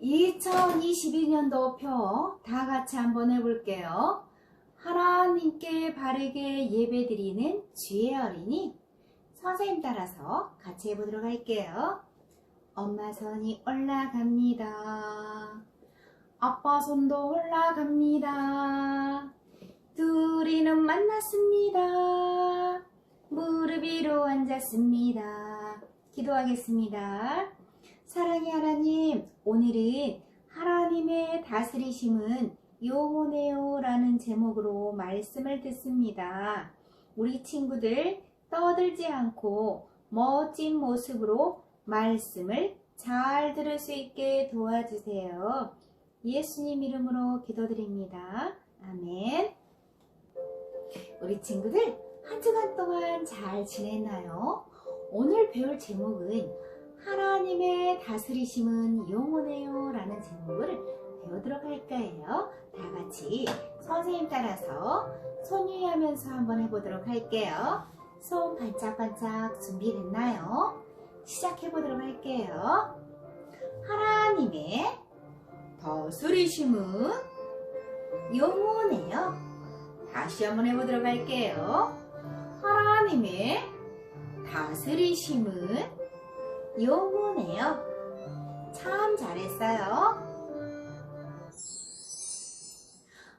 2022년도 표 다 같이 한번 해볼게요. 하나님께 바르게 예배드리는 주의 어린이 선생님 따라서 같이 해보도록 할게요. 엄마 손이 올라갑니다. 아빠 손도 올라갑니다. 둘이는 만났습니다. 무릎 위로 앉았습니다. 기도하겠습니다. 사랑의 하나님, 오늘은 하나님의 다스리심은 영원해요 라는 제목으로 말씀을 듣습니다. 우리 친구들 떠들지 않고 멋진 모습으로 말씀을 잘 들을 수 있게 도와주세요. 예수님 이름으로 기도드립니다. 아멘. 우리 친구들 한 주간 동안 잘 지냈나요? 오늘 배울 제목은 하나님의 다스리심은 영원해요 라는 제목을 배우도록 할 거예요. 다 같이 선생님 따라서 손유하면서 한번 해보도록 할게요. 손 반짝반짝 준비됐나요? 시작해보도록 할게요. 하나님의 다스리심은 영원해요. 다시 한번 해보도록 할게요. 하나님의 다스리심은 영원해요. 참 잘했어요.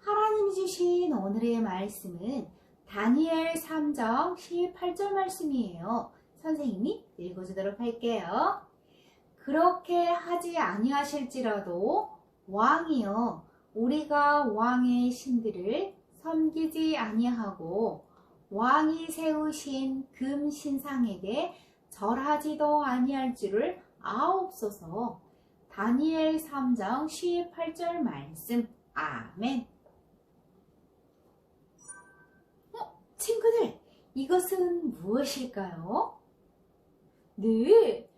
하나님이 주신 오늘의 말씀은 다니엘 3장 18절 말씀이에요. 선생님이 읽어주도록 할게요. 그렇게 하지 아니하실지라도 왕이여 우리가 왕의 신들을 섬기지 아니하고 왕이 세우신 금 신상에게 절하지도 아니할 줄을 아옵소서. 다니엘 3장 18절 말씀. 아멘. 어, 친구들, 이것은 무엇일까요? 네,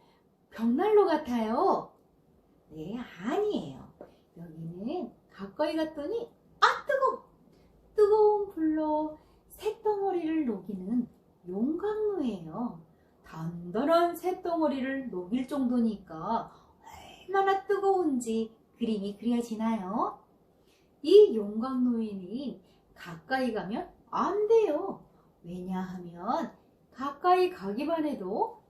벽난로 같아요. 네, 아니에요. 여기는 가까이 갔더니, 아, 뜨거! 뜨거운 불로 새덩어리를 녹이는 용광로예요. 단단한 새덩어리를 녹일 정도니까 얼마나 뜨거운지 그림이 그려지나요? 이 용광로에는 가까이 가면 안 돼요. 왜냐하면 가까이 가기만 해도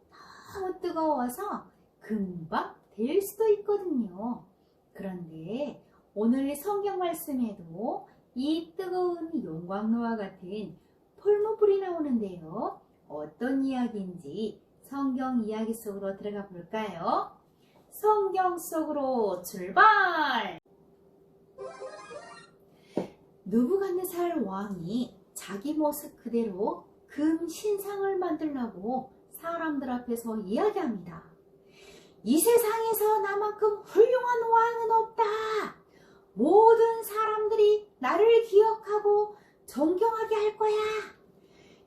너무 뜨거워서 금방 될 수도 있거든요. 그런데 오늘 성경 말씀에도 이 뜨거운 용광로와 같은 폴모불이 나오는데요. 어떤 이야기인지 성경 이야기 속으로 들어가 볼까요? 성경 속으로 출발! 누부갓네살 왕이 자기 모습 그대로 금 신상을 만들라고 사람들 앞에서 이야기합니다. 이 세상에서 나만큼 훌륭한 왕은 없다. 모든 사람들이 나를 기억하고 존경하게 할 거야.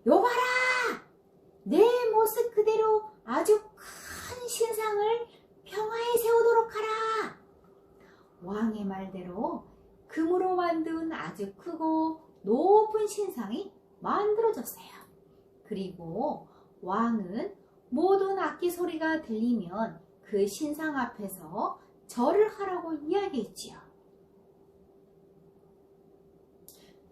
여봐라! 내 모습 그대로 아주 큰 신상을 평화에 세우도록 하라. 왕의 말대로 금으로 만든 아주 크고 높은 신상이 만들어졌어요. 그리고 왕은 모든 악기 소리가 들리면 그 신상 앞에서 절을 하라고 이야기했지요.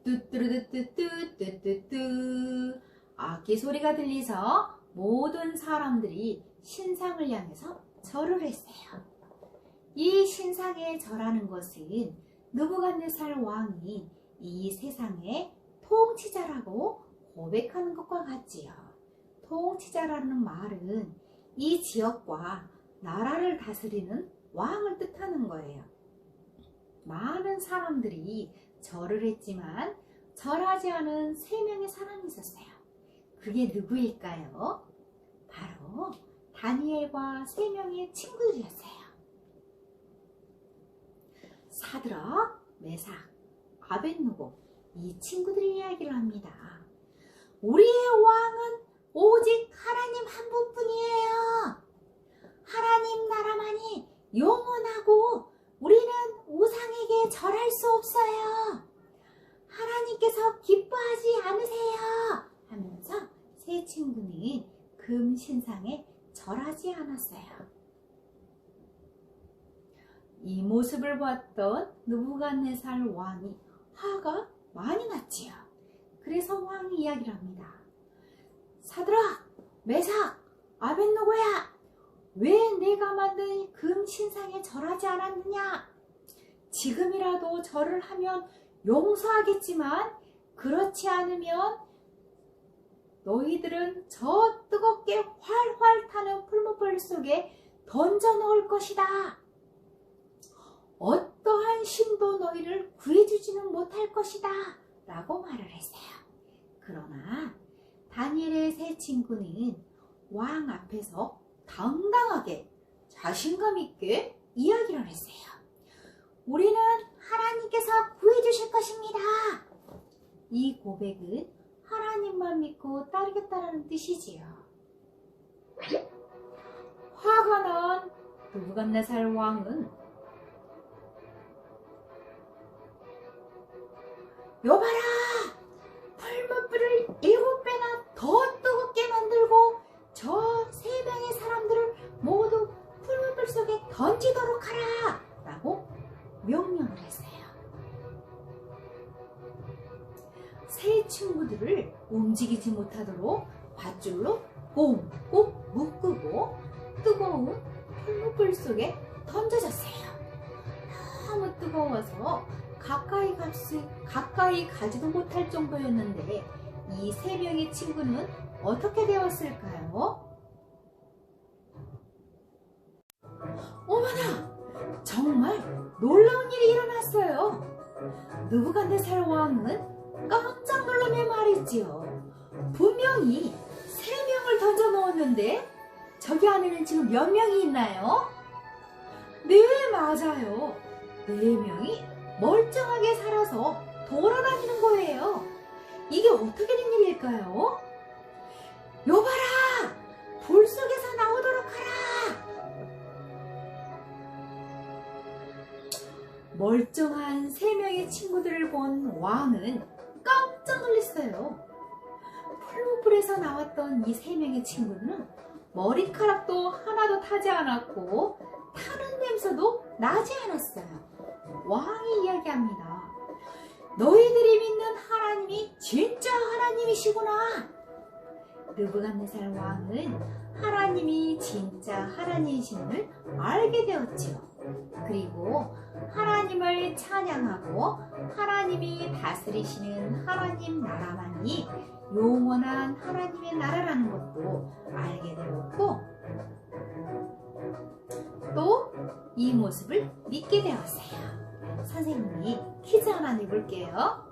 뚜뚜루뚜뚜뚜뚜뚜 악기 소리가 들리서 모든 사람들이 신상을 향해서 절을 했어요. 이 신상에 절하는 것은 느부갓네살 왕이 이 세상의 통치자라고 고백하는 것과 같지요. 통치자라는 말은 이 지역과 나라를 다스리는 왕을 뜻하는 거예요. 많은 사람들이 절을 했지만 절하지 않은 세 명의 사람이 있었어요. 그게 누구일까요? 바로 다니엘과 세 명의 친구들이었어요. 사드락, 메삭, 아벤누고 이 친구들의 이야기를 합니다. 우리의 왕은 오직 하나님 한 분뿐이에요. 하나님 나라만이 영원하고 우리는 우상에게 절할 수 없어요. 하나님께서 기뻐하지 않으세요. 하면서 세 친구는 금 신상에 절하지 않았어요. 이 모습을 봤던 느부갓네살 왕이 화가 많이 났지요. 그래서 왕이 이야기를 합니다. 사드라, 메삭, 아벤노고야, 왜 내가 만든 금 신상에 절하지 않았느냐? 지금이라도 절을 하면 용서하겠지만 그렇지 않으면 너희들은 저 뜨겁게 활활 타는 풀무불 속에 던져 넣을 것이다. 어떠한 신도 너희를 구해주지는 못할 것이다. 라고 말을 했어요. 그러나 다니엘의 세 친구는 왕 앞에서 당당하게 자신감 있게 이야기를 했어요. 우리는 하나님께서 구해주실 것입니다. 이 고백은 하나님만 믿고 따르겠다라는 뜻이지요. 화가 난 느부갓네살 왕은 풀무불 속에 던져졌어요. 너무 뜨거워서 가까이 갈수, 가까이 가지도 못할 정도였는데 이 세 명의 친구는 어떻게 되었을까요? 어머나! 정말 놀라운 일이 일어났어요. 느부갓네살 왕은 깜짝 놀라며 말했지요. 분명히 세 명을 던져 넣었는데 저기 안에는 지금 몇 명이 있나요? 네, 맞아요. 네 명이 멀쩡하게 살아서 돌아다니는 거예요. 이게 어떻게 된 일일까요? 여봐라! 불 속에서 나오도록 하라! 멀쩡한 세 명의 친구들을 본 왕은 깜짝 놀랐어요. 풀무불에서 나왔던 이 세 명의 친구는 머리카락도 하나도 타지 않았고 타는 냄새도 나지 않았어요. 왕이 이야기합니다. 너희들이 믿는 하나님이 진짜 하나님이시구나. 느부갓네살 왕은 하나님이 진짜 하나님이심을 알게 되었지요. 그리고 하나님을 찬양하고 하나님이 다스리시는 하나님 나라만이 영원한 하나님의 나라라는 것도 알게 되었고 또 이 모습을 믿게 되었어요. 선생님이 퀴즈 하나 내볼게요.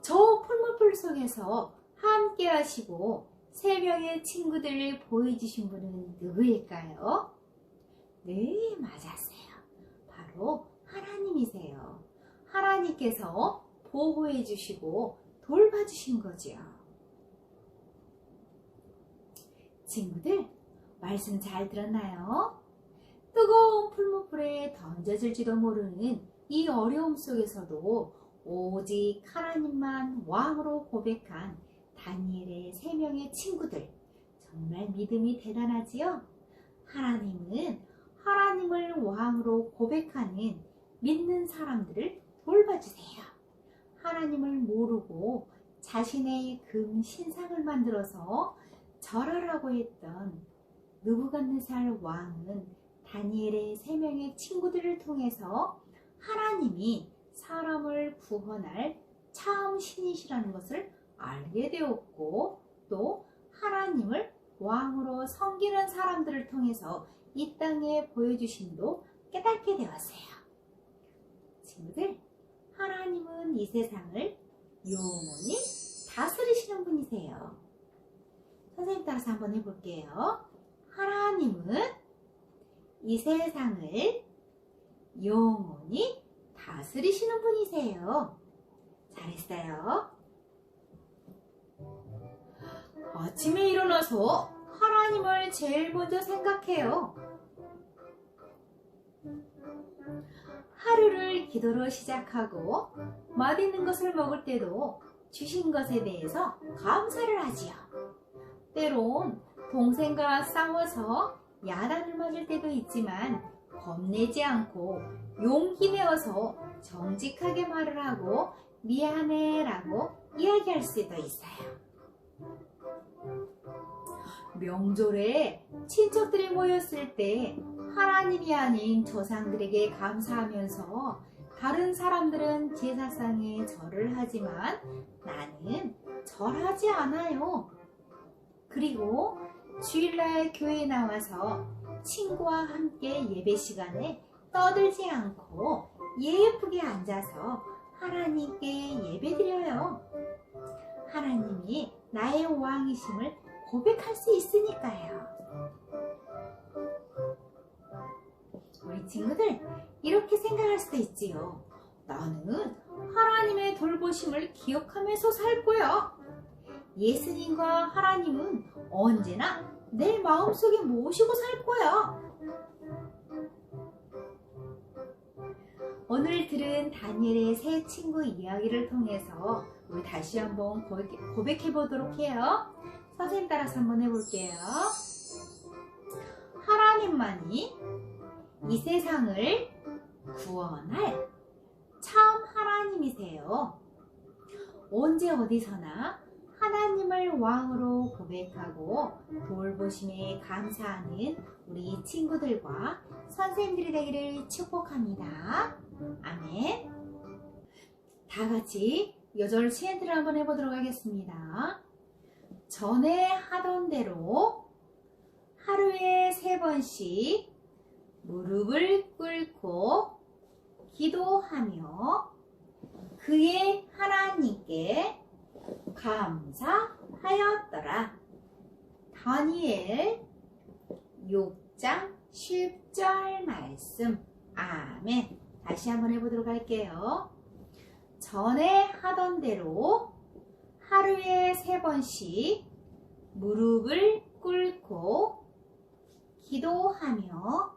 저 풀무불 속에서 함께 하시고 세 명의 친구들을 보여주신 분은 누구일까요? 네, 맞았어요. 바로 하나님이세요. 하나님께서 보호해 주시고 돌봐 주신 거지요. 친구들, 말씀 잘 들었나요? 뜨거운 풀무불에 던져질지도 모르는 이 어려움 속에서도 오직 하나님만 왕으로 고백한 다니엘의 세 명의 친구들. 정말 믿음이 대단하지요? 하나님은 하나님을 왕으로 고백하는 믿는 사람들을 돌봐주세요. 하나님을 모르고 자신의 금 신상을 만들어서 절하라고 했던 느부갓네살 왕은 다니엘의 세 명의 친구들을 통해서 하나님이 사람을 구원할 참 신이시라는 것을 알게 되었고 또 하나님을 왕으로 섬기는 사람들을 통해서 이 땅에 보여주심도 깨닫게 되었어요. 친구들, 하나님은 이 세상을 영원히 다스리시는 분이세요. 선생님 따라서 한번 해볼게요. 하나님은 이 세상을 영원히 다스리시는 분이세요. 잘했어요. 아침에 일어나서 하나님을 제일 먼저 생각해요. 하루를 기도로 시작하고 맛있는 것을 먹을 때도 주신 것에 대해서 감사를 하지요. 때론 동생과 싸워서 야단을 맞을 때도 있지만 겁내지 않고 용기 내어서 정직하게 말을 하고 미안해 라고 이야기할 수도 있어요. 명절에 친척들이 모였을 때 하나님이 아닌 조상들에게 감사하면서 다른 사람들은 제사상에 절을 하지만 나는 절하지 않아요. 그리고 주일날 교회에 나와서 친구와 함께 예배 시간에 떠들지 않고 예쁘게 앉아서 하나님께 예배 드려요. 하나님이 나의 왕이심을 고백할 수 있으니까요. 우리 친구들 이렇게 생각할 수도 있지요. 나는 하나님의 돌보심을 기억하면서 살 거야. 예수님과 하나님은 언제나 내 마음속에 모시고 살 거야. 오늘 들은 다니엘의 새 친구 이야기를 통해서 우리 다시 한번 고백해 보도록 해요. 선생님 따라서 한번 해볼게요. 하나님만이 이 세상을 구원할 참 하나님이세요. 언제 어디서나 하나님을 왕으로 고백하고 돌보심에 감사하는 우리 친구들과 선생님들이 되기를 축복합니다. 아멘. 다 같이 여절 치엔트를 한번 해보도록 하겠습니다. 전에 하던 대로 하루에 세 번씩 무릎을 꿇고 기도하며 그의 하나님께 감사하였더라. 다니엘 6장 10절 말씀. 아멘. 다시 한번 해보도록 할게요. 전에 하던 대로 하루에 세 번씩 무릎을 꿇고 기도하며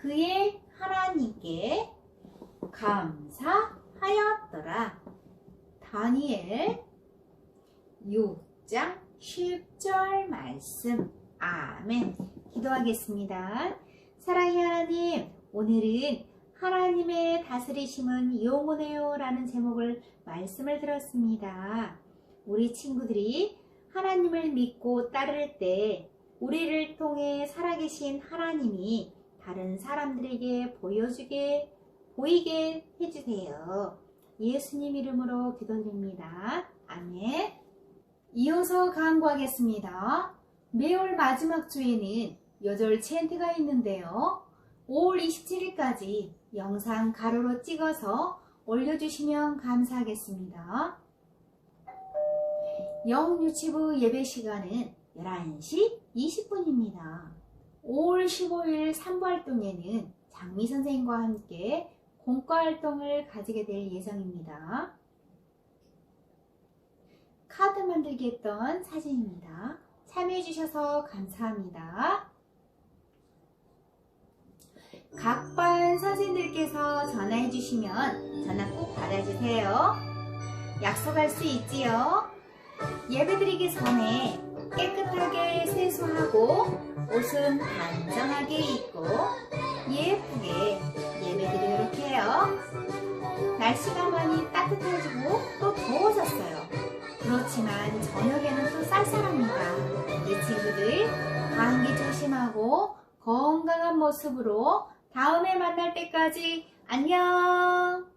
그의 하나님께 감사하였더라. 다니엘 6장 10절 말씀. 아멘. 기도하겠습니다. 사랑의 하나님, 오늘은 하나님의 다스리심은 영원해요 라는 제목을 말씀을 들었습니다. 우리 친구들이 하나님을 믿고 따를 때 우리를 통해 살아계신 하나님이 다른 사람들에게 보여주게, 보이게 해주세요. 예수님 이름으로 기도드립니다. 아멘. 이어서 강구하겠습니다. 매월 마지막 주에는 여절 챈트가 있는데요. 5월 27일까지 영상 가로로 찍어서 올려주시면 감사하겠습니다. 영유치부 예배 시간은 11시 20분입니다. 5월 15일 산부활동에는 장미 선생님과 함께 공과활동을 가지게 될 예정입니다. 카드 만들기 했던 사진입니다. 참여해주셔서 감사합니다. 각반 선생님들께서 전화해주시면 전화 꼭 받아주세요. 약속할 수 있지요? 예배드리기 전에 깨끗하게 세수하고 옷은 단정하게 입고 예쁘게 예배드리도록 해요. 날씨가 많이 따뜻해지고 또 더워졌어요. 그렇지만 저녁에는 또 쌀쌀합니다. 우리 친구들 감기 조심하고 건강한 모습으로 다음에 만날 때까지 안녕!